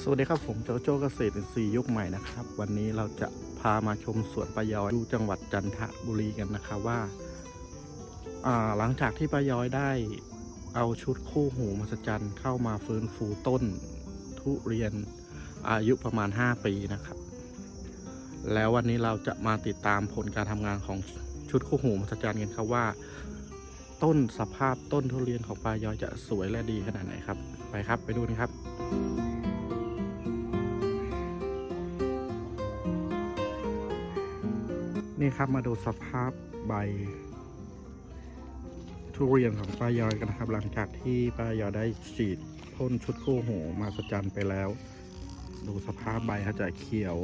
สวัสดีครับผมโจโจ้เกษตรอินทรีย์ยุคใหม่นะครับ วันนี้เราจะพามาชมสวนปายอยดูจังหวัดจันทบุรีกันนะครับว่าาหลังจากที่ปายอยได้เอาชุดคู่หูมหัศจรรย์เข้ามาฟื้นฟูต้นทุเรียนอายุประมาณ 5 ปีนะครับ แล้ววันนี้เราจะมาติดตามผลการทำงานของชุดคู่หูมหัศจรรย์กันครับว่า ต้นสภาพต้นทุเรียนของปลายอยจะสวยและดีขนาดไหนครับ ไปครับไปดูกันครับ นี่ครับมาดูสภาพใบ ทุเรียนของป้ายอยกันนะครับ หลังจากที่ป้ายอยได้ฉีดพ่นชุดคู่หูมาสจันไปแล้ว ดูสภาพใบเขาจะเขียว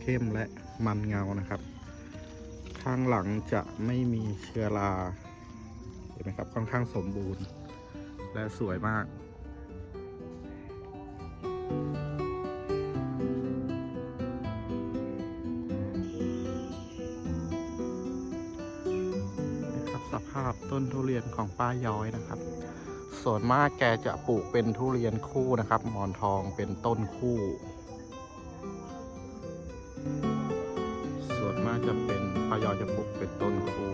เข้มและมันเงานะครับ ข้างหลังจะไม่มีเชื้อราเห็นไหมครับค่อนข้างสมบูรณ์ และสวยมากาพต้นทุเรียนของป้าย้อยนะครับ ส่วนมากแกจะปลูกเป็นทุเรียนคู่นะครับ หมอนทองเป็นต้นคู่ ส่วนมากจะเป็นป้าย้อยจะปลูกเป็นต้นคู่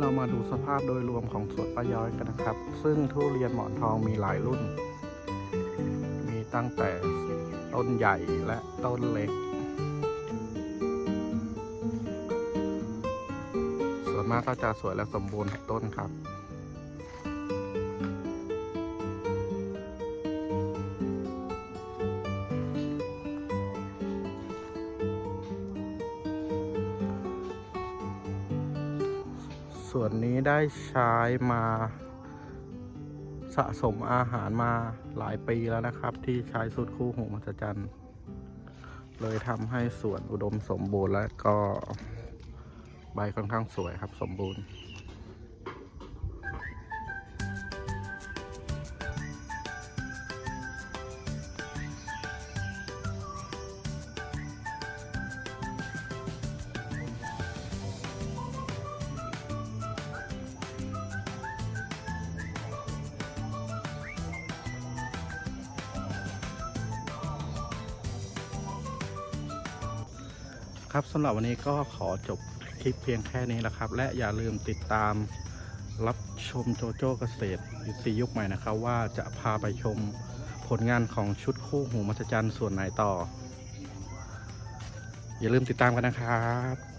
เรามาดูสภาพโดยรวมของสวนป้าย้อยกันนะครับ ซึ่งทุเรียนหมอนทองมีหลายรุ่น มีตั้งแต่ต้นใหญ่และต้นเล็ก ส่วนมากก็จะสวยและสมบูรณ์ทุกต้นครับ ส่วนนี้ได้ใช้มาสะสมอาหารมาหลายปีแล้วนะครับ ที่ใช้สูตรคู่หูมหัศจรรย์เลยทำให้สวนอุดมสมบูรณ์และก็ใบค่อนข้างสวยครับสมบูรณ์ ครับสำหรับวันนี้ก็ขอจบคลิปเพียงแค่นี้แหละครับ และอย่าลืมติดตามรับชมโจโจ้เกษตรอินทรีย์ยุคใหม่นะครับ ว่าจะพาไปชมผลงานของชุดคู่หูมหัศจรรย์ส่วนไหนต่อ อย่าลืมติดตามกันนะครับ